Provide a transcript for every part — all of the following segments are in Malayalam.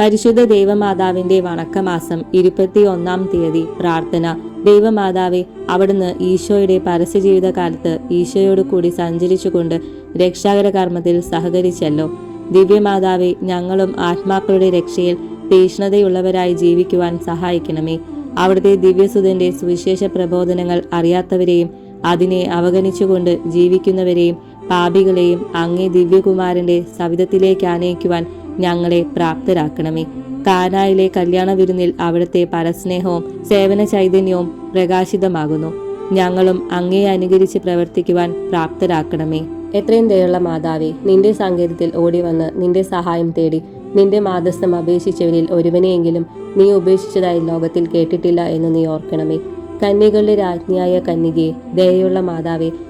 പരിശുദ്ധ ദൈവമാതാവിന്റെ വണക്കമാസം ഇരുപത്തി ഒന്നാം തീയതി പ്രാർത്ഥന. ദൈവമാതാവെ അവിടുന്ന് ഈശോയുടെ പരസ്യജീവിത കാലത്ത് ഈശോയോട് കൂടി സഞ്ചരിച്ചുകൊണ്ട് രക്ഷാകര കർമ്മത്തിൽ സഹകരിച്ചല്ലോ. ദിവ്യമാതാവെ ഞങ്ങളും ആത്മാക്കളുടെ രക്ഷയിൽ തീഷ്ണതയുള്ളവരായി ജീവിക്കുവാൻ സഹായിക്കണമേ. അവിടുത്തെ ദിവ്യസുതന്റെ സുവിശേഷ പ്രബോധനങ്ങൾ അറിയാത്തവരെയും അതിനെ അവഗണിച്ചുകൊണ്ട് ജീവിക്കുന്നവരെയും പാപികളെയും അങ്ങേ ദിവ്യകുമാരന്റെ സവിധത്തിലേക്ക് ആനയിക്കുവാൻ ഞങ്ങളെ പ്രാപ്തരാക്കണമേ. കാനായിലെ കല്യാണ വിരുന്നിൽ അവിടുത്തെ പരസ്നേഹവും സേവന ചൈതന്യവും പ്രകാശിതമാകുന്നു. ഞങ്ങളും അങ്ങേ അനുകരിച്ച് പ്രവർത്തിക്കുവാൻ പ്രാപ്തരാക്കണമേ. എത്രയും ദയുള്ള മാതാവേ നിന്റെ സങ്കേതത്തിൽ ഓടി വന്ന് നിന്റെ സഹായം തേടി നിന്റെ മാതസ്ഥം അപേക്ഷിച്ചവരിൽ ഒരുവനെയെങ്കിലും നീ ഉപേക്ഷിച്ചതായി ലോകത്തിൽ കേട്ടിട്ടില്ല എന്ന് നീ ഓർക്കണമേ. കന്യകളുടെ രാജ്ഞിയായ കന്യകയെ ദയയുള്ള മാതാവേ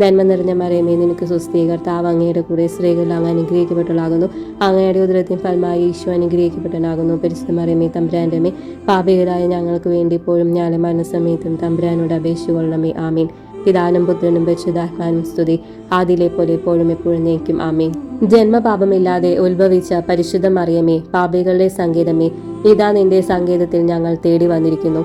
നന്മ നിറഞ്ഞ മറിയമേ നിനക്ക് സ്വസ്ഥീകർത്താവ് അങ്ങയുടെ കൂടെ അങ്ങ് അനുഗ്രഹിക്കപ്പെട്ടവളാകുന്നു. അങ്ങയുടെ ഉദരത്തിൻ ഫലമായി ഈശോ അനുഗ്രഹിക്കപ്പെട്ടനാകുന്നു പരിശുദ്ധ മറിയമേ തമ്പുരാന്റെ മേ പാപികളായ ഞങ്ങൾക്ക് വേണ്ടി ഇപ്പോഴും ഞാനും മരണസമയത്തും തമ്പുരാനോട് അപേക്ഷിക്കൊള്ളണമേ ആമീൻ. പിതാനും പുത്രനും പരിശുദ്ധാത്മാനും സ്തുതി. ആദിലെ പോലെ എപ്പോഴും എപ്പോഴും നയിക്കും ആമീൻ. ജന്മപാപമില്ലാതെ ഉത്ഭവിച്ച പരിശുദ്ധ മറിയമേ പാപികളുടെ സംഗീതമേ ഇതാ നിന്റെ സംഗീതത്തിൽ ഞങ്ങൾ തേടി വന്നിരിക്കുന്നു.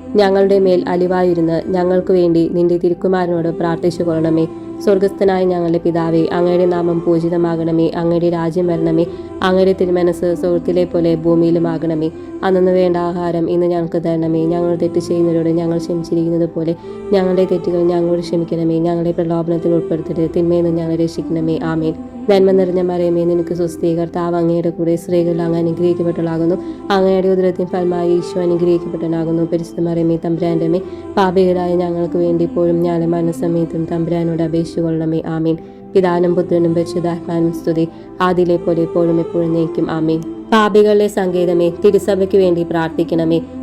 ഞങ്ങളുടെ മേൽ അലിവായിരുന്ന് ഞങ്ങൾക്ക് വേണ്ടി നിന്റെ തിരുക്കുമാരനോട് പ്രാർത്ഥിച്ചു കൊള്ളണമേ സ്വർഗസ്ഥനായ ഞങ്ങളുടെ പിതാവേ അങ്ങയുടെ നാമം പൂജിതമാകണമേ. അങ്ങയുടെ രാജ്യം വരണമേ. അങ്ങയുടെ തിരുമനസ് സുഹൃത്തിലെ പോലെ ഭൂമിയിലുമാകണമേ. അന്നു വേണ്ട ആഹാരം ഇന്ന് ഞങ്ങൾക്ക് തരണമേ. ഞങ്ങൾ തെറ്റ് ചെയ്യുന്നവരോട് ഞങ്ങൾ ക്ഷമിച്ചിരിക്കുന്നത് പോലെ ഞങ്ങളുടെ തെറ്റുകൾ ഞങ്ങളോട് ക്ഷമിക്കണമേ. ഞങ്ങളുടെ പ്രലോഭനത്തിൽ ഉൾപ്പെടുത്തരുത്. തിന്മയിൽ നിന്ന് ഞങ്ങളെ രക്ഷിക്കണമേ. ആമേൻ. നന്മ നിറഞ്ഞ മറിയമേ നിനക്ക് സുസ്ഥീ കർത്താവ് അങ്ങയുടെ കൂടെ സ്ത്രീകൾ അങ്ങ് അനുഗ്രഹിക്കപ്പെട്ടളാകുന്നു അങ്ങയുടെ ഉദരത്തിൻ ഫലമായി ഈശോ അനുഗ്രഹിക്കപ്പെട്ടനാകുന്നു പരിശുദ്ധ മറിയമേ തമ്പുരാന്റെ മേ പാപികളായ ഞങ്ങൾക്ക് വേണ്ടി ഇപ്പോഴും ഞാനും മനസ്സമേത്തും തമ്പുരാനോട് അപേക്ഷിച്ചുകൊള്ളണമേ ആമീൻ. പിതാനും പുത്രനും പരിശുദ്ധാത്മാനും സ്തുതി. ആദിലെ പോലെ എപ്പോഴും എപ്പോഴും നയിക്കും ആമീൻ. പാപികളുടെ സങ്കേതമേ തിരുസഭയ്ക്ക് വേണ്ടി പ്രാർത്ഥിക്കണമേ.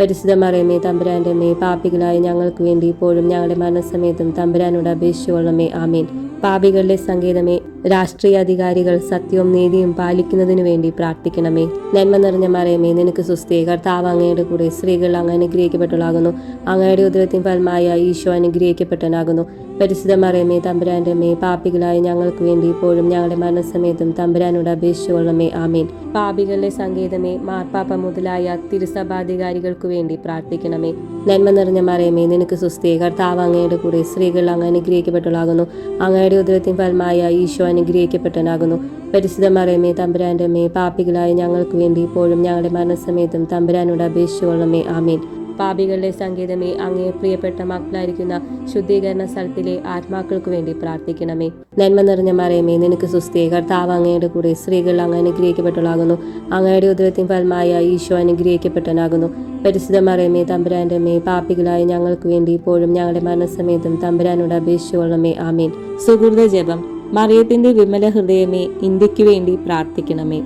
പരിശുദ്ധ മറിയമേ തമ്പുരാന്റെ മേ പാപികളായ ഞങ്ങൾക്ക് വേണ്ടി ഇപ്പോഴും ഞങ്ങളുടെ മനസ്സമേതും തമ്പുരാനോട് അപേക്ഷിച്ചുകൊള്ളമേ ആമീൻ. പാപികളുടെ സങ്കേതമേ രാഷ്ട്രീയ അധികാരികൾ സത്യവും നീതിയും പാലിക്കുന്നതിനു വേണ്ടി പ്രാർത്ഥിക്കണമേ. നന്മ നിറഞ്ഞ മറിയമേ നിനക്ക് സുസ്ഥീ കർത്താവ് അങ്ങയുടെ കൂടെ സ്ത്രീകൾ അങ്ങ് അനുഗ്രഹിക്കപ്പെട്ടവളാകുന്നു. അങ്ങയുടെ ഉദരത്തിൻ ഫലമായ ഈശോ അനുഗ്രഹിക്കപ്പെട്ടനാകുന്നു പരിശുദ്ധ മറിയമേ തമ്പുരാന്റെ മേ പാപികളായ ഞങ്ങൾക്ക് വേണ്ടി ഇപ്പോഴും ഞങ്ങളുടെ മനസ്സമേതും തമ്പുരാനോട് അപേക്ഷിച്ചുകൊള്ളമേ ആമീൻ. പാപികളുടെ സങ്കേതമേ മാർപ്പാപ്പ മുതലായ തിരുസഭാധികാരികൾക്കു വേണ്ടി പ്രാർത്ഥിക്കണമേ. നന്മ നിറഞ്ഞ മറിയമേ നിനക്ക് സുസ്ഥീ കർത്താവ് അങ്ങയുടെ കൂടെ സ്ത്രീകൾ അങ്ങ് അനുഗ്രഹിക്കപ്പെട്ടവളാകുന്നു. അങ്ങയുടെ ഉദരത്തിൻ ഫലമായ ഈശോ അനുഗ്രഹിക്കപ്പെട്ടനാകുന്നു പരിശുദ്ധ മറിയമേ തമ്പുരാന്റെ മേ പാപ്പികളായ ഞങ്ങൾക്ക് വേണ്ടി ഇപ്പോഴും ഞങ്ങളുടെ മരണസമയത്തും തമ്പുരാനോട് അപേക്ഷിച്ചുകൊള്ളണമേ. ആമീൻ. പാപികളുടെ സംഗീതമേ അങ്ങേ പ്രിയപ്പെട്ട മക്കളായിരിക്കുന്ന ശുദ്ധീകരണ സ്ഥലത്തിലെ ആത്മാക്കൾക്ക് വേണ്ടി പ്രാർത്ഥിക്കണമേ. നന്മ നിറഞ്ഞ മറയമേ നിനക്ക് സുസ്ഥിയെ കർത്താവ് അങ്ങയുടെ കൂടെ സ്ത്രീകൾ അങ്ങ് അനുഗ്രഹിക്കപ്പെട്ടവളാകുന്നു. അങ്ങയുടെ ഉദരത്തിൻ ഫലമായ ഈശോ അനുഗ്രഹിക്കപ്പെട്ടനാകുന്നു പരിശുദ്ധ മറയമേ തമ്പുരാന്റെ മേ പാപികളായ ഞങ്ങൾക്ക് വേണ്ടി ഇപ്പോഴും ഞങ്ങളുടെ മരണസമയത്തും തമ്പുരാനോട് അപേക്ഷിച്ചുകൊള്ളമേ ആമീൻ. സുഹൃത ജപം മറിയത്തിന്റെ വിമല ഹൃദയമേ ഇന്ത്യയ്ക്ക് വേണ്ടി പ്രാർത്ഥിക്കണമേ.